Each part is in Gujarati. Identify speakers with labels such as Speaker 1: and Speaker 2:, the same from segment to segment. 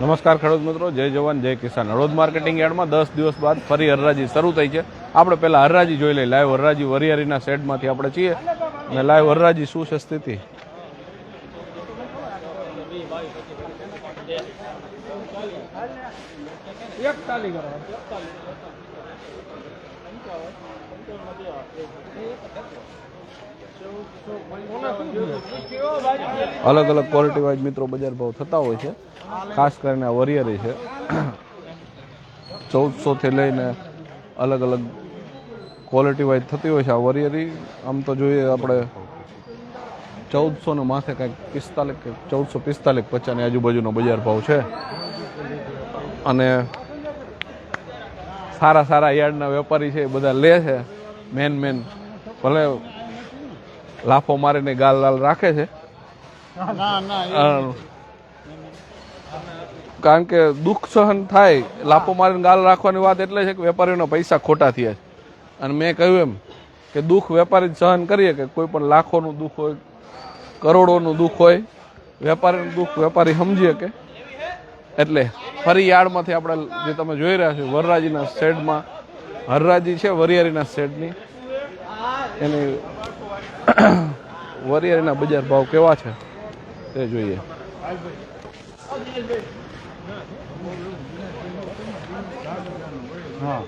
Speaker 1: નમસ્કાર ખેડૂત મિત્રો, જય જવાન, જય કિસાન. હળવદ માર્કેટિંગ યાર્ડમાં દસ દિવસ બાદ ફરી હરરાજી શરૂ થઈ છે. આપણે પહેલા હરરાજી જોઈ લઈએ. લાઈવ હરરાજી વરિયારીના શેડમાંથી આપણે છીએ. અને લાઈવ હરરાજી, શું છે સ્થિતિ? અલગ અલગ ક્વોલિટી વાઇઝ મિત્રો બજાર ભાવ થતા હોય છે. ખાસ કરીને આ વરિયારી છે. ચૌદસો થી લઈને અલગ અલગ ક્વોલિટી વાઇઝ થતી હોય છે આ વરિયરી. આમ તો જોઈએ આપણે ચૌદસો ને માથે કાંઈક પિસ્તાલીસ ચૌદસો પિસ્તાલીસ પચાસની આજુબાજુનો બજાર ભાવ છે. અને સારા સારા યાર્ડના વેપારી છે એ બધા લે છે મેન મેન ભલે લાફો મારીને ગાલ લાલ રાખે છે. કારણ કે દુઃખ સહન થાય લાફો મારીને ગાલ રાખવાની વાત એટલે છે કે વેપારીઓના પૈસા ખોટા થયા છે. અને મેં કહ્યું એમ કે દુઃખ વેપારી જ સહન કરીએ કે કોઈ પણ લાખોનું દુઃખ હોય કરોડોનું દુઃખ હોય વેપારીનું દુઃખ વેપારી સમજીએ કે. એટલે ફરી યાર્ડમાંથી આપણે જે તમે જોઈ રહ્યા છો, વરરાજીના શેડમાં, હરરાજી છે વરિયારીના શેડની. એની વરિયાળીના બજાર ભાવ કેવા છે તે જોઈએ. હા.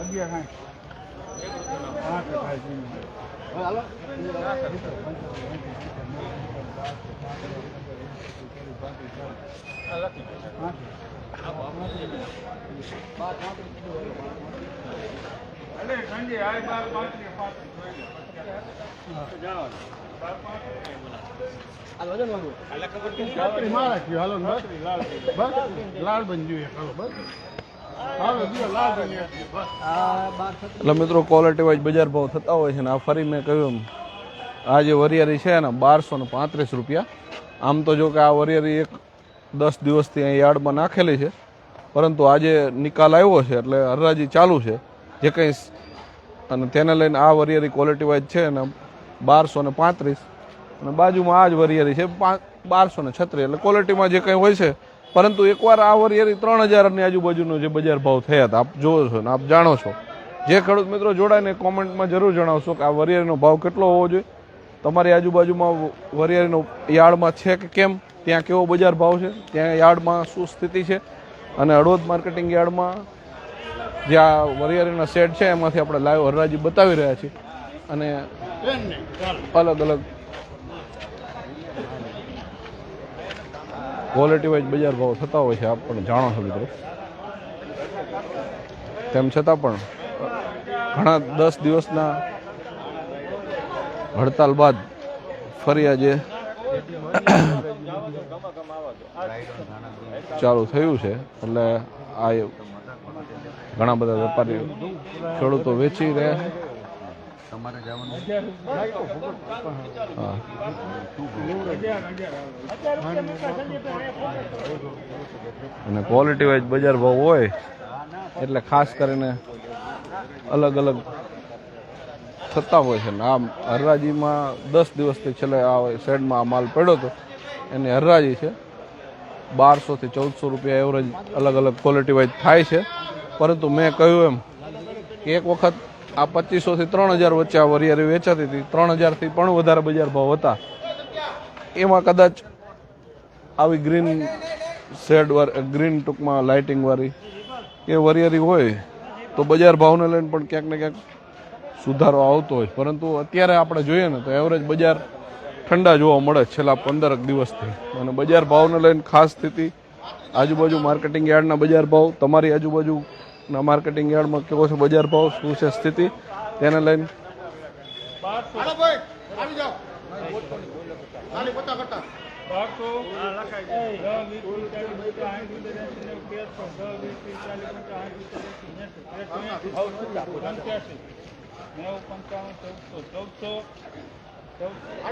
Speaker 2: અગિયાર સંજય આય બાર પાંત્રીસ પાંત્રીસ બસ બસ લાલ બન જોઈએ હાલો. બસ
Speaker 1: એટલે મિત્રો ક્વોલિટી વાઇઝ બજાર ભાવ થતા હોય છે ને, આ ફરી મેં કહ્યું એમ, આ જે વરિયાળી છે ને, બારસો ને પાંત્રીસ રૂપિયા. આમ તો જો કે આ વરિયાળી એક દસ દિવસથી અહીં યાર્ડમાં નાખેલી છે, પરંતુ આજે નિકાલ આવ્યો છે, એટલે હરરાજી ચાલુ છે, જે કંઈ અને તેને લઈને આ વરિયાળી ક્વોલિટી વાઇઝ છે ને, બારસો ને પાંત્રીસ. અને બાજુમાં આ જ વરિયાળી છે બારસો ને છત્રીસ. એટલે ક્વોલિટીમાં જે કંઈ હોય છે પરંતુ એકવાર આ વરિયાળી ત્રણ હજારની આજુબાજુનો જે બજાર ભાવ થયા હતા, આપ જોવો છો ને, આપ જાણો છો. જે ખેડૂત મિત્રો જોડાઈને કોમેન્ટમાં જરૂર જણાવશો કે આ વરિયાળીનો ભાવ કેટલો હોવો જોઈએ. તમારી આજુબાજુમાં વરિયાળીનો યાર્ડમાં છે કે કેમ? ત્યાં કેવો બજાર ભાવ છે? ત્યાં યાર્ડમાં શું સ્થિતિ છે? અને હળવદ માર્કેટિંગ યાર્ડમાં જે આ વરિયાળીના સેટ છે, એમાંથી આપણે લાઈવ હરરાજી બતાવી રહ્યા છીએ. અને અલગ અલગ ક્વોલિટી વાઇઝ બજાર ભાવ થતા હોય છે આપણને પણ જાણો છો મિત્રો. તેમ છતાં પણ, ઘણા દસ દિવસના હડતાલ બાદ ફરી આજે ચાલુ થયું છે, એટલે આ ઘણા બધા વેપારીઓ ખેડૂતો વેચી રહ્યા છે હા અને ક્વોલિટી વાઇઝ બજાર ભાવ હોય, એટલે ખાસ કરીને અલગ અલગ થતા હોય છે. ને આમ હરરાજીમાં દસ દિવસથી છેલ્લે આ શેડમાં આ માલ પડ્યો હતો એની હરરાજી છે. બારસોથી ચૌદસો રૂપિયા એવરેજ અલગ અલગ ક્વોલિટી વાઇઝ થાય છે. પરંતુ મેં કહ્યું એમ કે એક વખત આ પચીસોથી ત્રણ હજાર વચ્ચે આ વરિયારી વેચાતી હતી. ત્રણ હજારથી પણ વધારે બજાર ભાવ હતા. એમાં કદાચ આવી ગ્રીન શેડ ગ્રીન ટૂંકમાં લાઇટિંગ વાળી એ વરિયારી હોય, તો બજાર ભાવને લઈને પણ ક્યાંક ને ક્યાંક સુધારો આવતો હોય. પરંતુ અત્યારે આપણે જોઈએ ને, તો એવરેજ બજાર ઠંડા જોવા મળે છેલ્લા પંદરક દિવસથી. અને બજાર ભાવને લઈને ખાસ સ્થિતિ આજુબાજુ માર્કેટિંગ યાર્ડના બજાર ભાવ, તમારી આજુબાજુના માર્કેટિંગ યાર્ડમાં કેવો છે બજાર ભાવ શું છે સ્થિતિ તેને લઈને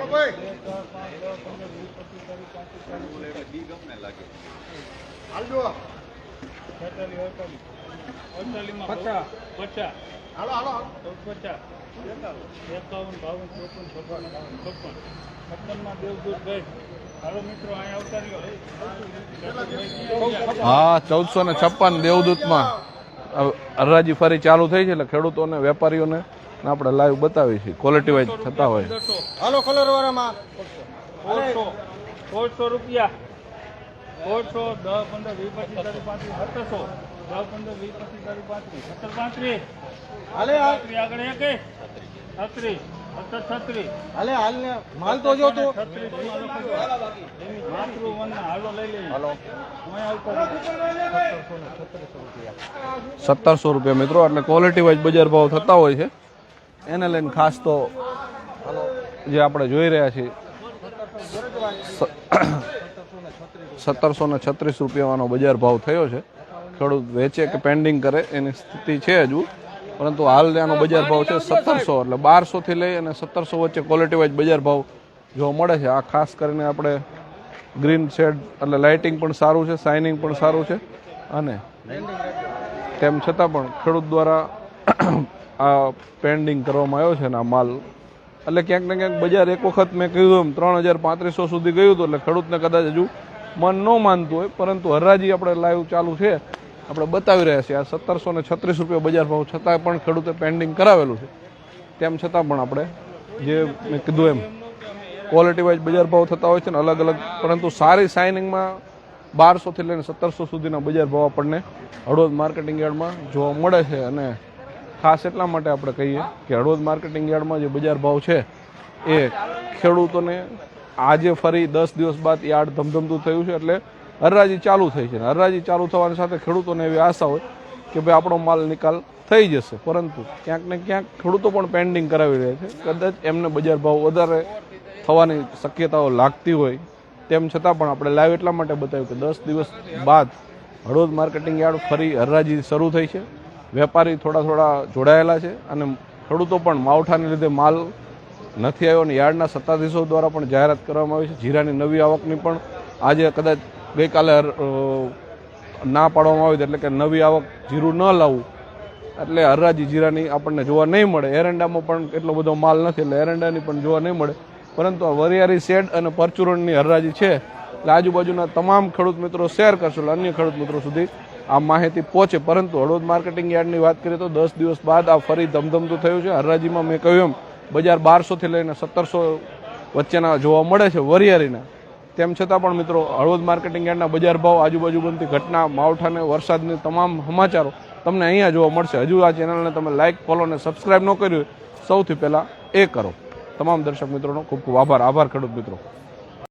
Speaker 2: ભાઈ. છેતાલીસ અડતાલીસ. અડતાલીસમાં પચાસ. પચાસ. હાલો હાલો પચાસ. એકાવન બાવન ચોપન છપ્પન છપ્પન. છપ્પનમાં દેવદૂત ગઈ.
Speaker 1: હા ચૌદસો ને છપ્પન દેવદૂતમાં. હરાજી ફરી ચાલુ થઈ છે એટલે ખેડૂતોને વેપારીઓને ને આપણે લાઈવ બતાવીએ છીએ. ક્વોલિટી વાઇઝ થતા હોય.
Speaker 2: હાલો કલર વાળામાં. સોળસો રૂપિયા. સોળસો દસ પંદર વીસ પચીસ તારીખ પાંત્રીસ સત્તરસો દસ પંદર વીસ પચીસ તારીખ પાંત્રીસ. સત્તર પાંત્રીસ. હાલે આગળ એક છત્રીસ. સત્તર છત્રીસ.
Speaker 3: હાલે હાલ ને. માલ તો જો તું.
Speaker 2: હાલો લઈ લઈએ. હાલો.
Speaker 1: સત્તરસો રૂપિયા મિત્રો એટલે ક્વોલિટી વાઇઝ બજાર ભાવ થતા હોય છે. એને લઈને ખાસ તો જે આપણે જોઈ રહ્યા છીએ. સત્તરસો ને છત્રીસ રૂપિયાનો બજાર ભાવ થયો છે. ખેડૂત વેચે કે પેન્ડિંગ કરે એની સ્થિતિ છે હજુ. પરંતુ હાલ આનો બજાર ભાવ છે સત્તરસો એટલે બારસોથી લઈ અને સત્તરસો વચ્ચે ક્વોલિટી વાઇઝ બજાર ભાવ જોવા મળે છે. આ ખાસ કરીને આપણે ગ્રીન શેડ એટલે લાઇટિંગ પણ સારું છે શાઇનિંગ પણ સારું છે. અને તેમ છતાં પણ ખેડૂત દ્વારા આ પેન્ડિંગ કરવામાં આવ્યો છે અને આ માલ એટલે ક્યાંક ને ક્યાંક બજાર એક વખત મેં કહ્યું એમ, ત્રણ હજાર પાંત્રીસો સુધી ગયું હતું એટલે ખેડૂતને કદાચ હજુ મન ન માનતું હોય, પરંતુ હરાજી આપણે લાઈવ ચાલુ છે. આપણે બતાવી રહ્યા છીએ, આ સત્તરસો ને છત્રીસ રૂપિયા બજાર ભાવ છતાં પણ ખેડૂતે પેન્ડિંગ કરાવેલું છે. તેમ છતાં પણ આપણે જે મેં કીધું એમ ક્વોલિટી વાઇઝ બજાર ભાવ થતા હોય છે ને અલગ અલગ, પરંતુ સારી સાઇનિંગમાં બારસોથી લઈને સત્તરસો સુધીના બજાર ભાવ આપણને હળવદ માર્કેટિંગ યાર્ડમાં જોવા મળે છે અને ખાસ એટલા માટે આપણે કહીએ કે હળવદ માર્કેટિંગ યાર્ડમાં જે બજાર ભાવ છે, એ ખેડૂતોને આજે ફરી દસ દિવસ બાદ યાર્ડ ધમધમતું થયું છે એટલે હરરાજી ચાલુ થઈ છે. હરાજી ચાલુ થવાની સાથે ખેડૂતોને એવી આશા હોય કે ભાઈ આપણો માલ નિકાલ થઈ જશે. પરંતુ ક્યાંક ને ક્યાંક ખેડૂતો પણ પેન્ડિંગ કરાવી રહ્યા છે. કદાચ એમને બજાર ભાવ વધારે થવાની શક્યતાઓ લાગતી હોય. તેમ છતાં પણ આપણે લાઈવ એટલા માટે બતાવ્યું કે દસ દિવસ બાદ હળવદ માર્કેટિંગ યાર્ડ ફરી હરરાજી શરૂ થઈ છે. વેપારી થોડા થોડા જોડાયેલા છે અને ખેડૂતો પણ માવઠાને લીધે માલ નથી આવ્યો અને યાર્ડના સત્તાધીશો દ્વારા પણ જાહેરાત કરવામાં આવી છે. જીરાની નવી આવકની પણ આજે કદાચ ગઈકાલે ના પાડવામાં આવી એટલે કે નવી આવક જીરું ન લાવવું. એટલે હરરાજી જીરાની આપણને જોવા નહીં મળે. એરંડામાં પણ એટલો બધો માલ નથી, એટલે એરંડાની પણ જોવા નહીં મળે. પરંતુ આ વરિયારી શેડ અને પરચુરણની હરરાજી છે. એટલે આજુબાજુના તમામ ખેડૂત મિત્રો શેર કરશો, એટલે અન્ય ખેડૂત મિત્રો સુધી આ માહિતી પહોંચે, પરંતુ હળવદ માર્કેટિંગ યાર્ડની વાત કરીએ તો દસ દિવસ બાદ આ ફરી ધમધમતું થયું છે. હરાજીમાં મેં કહ્યું એમ, બજાર બારસોથી લઈને સત્તરસો વચ્ચેના જોવા મળે છે વરિયારીના તેમ છતાં પણ મિત્રો, હળવદ માર્કેટિંગ યાર્ડના બજાર ભાવ આજુબાજુ બનતી ઘટના, માવઠાને, વરસાદની તમામ સમાચારો તમને અહીંયા જોવા મળશે. હજુ આ ચેનલને તમે લાઇક ફોલો અને સબસ્ક્રાઇબ ન કર્યું સૌથી પહેલાં એ કરો. તમામ દર્શક મિત્રોનો ખૂબ ખૂબ આભાર. આભાર, ખેડૂત મિત્રો.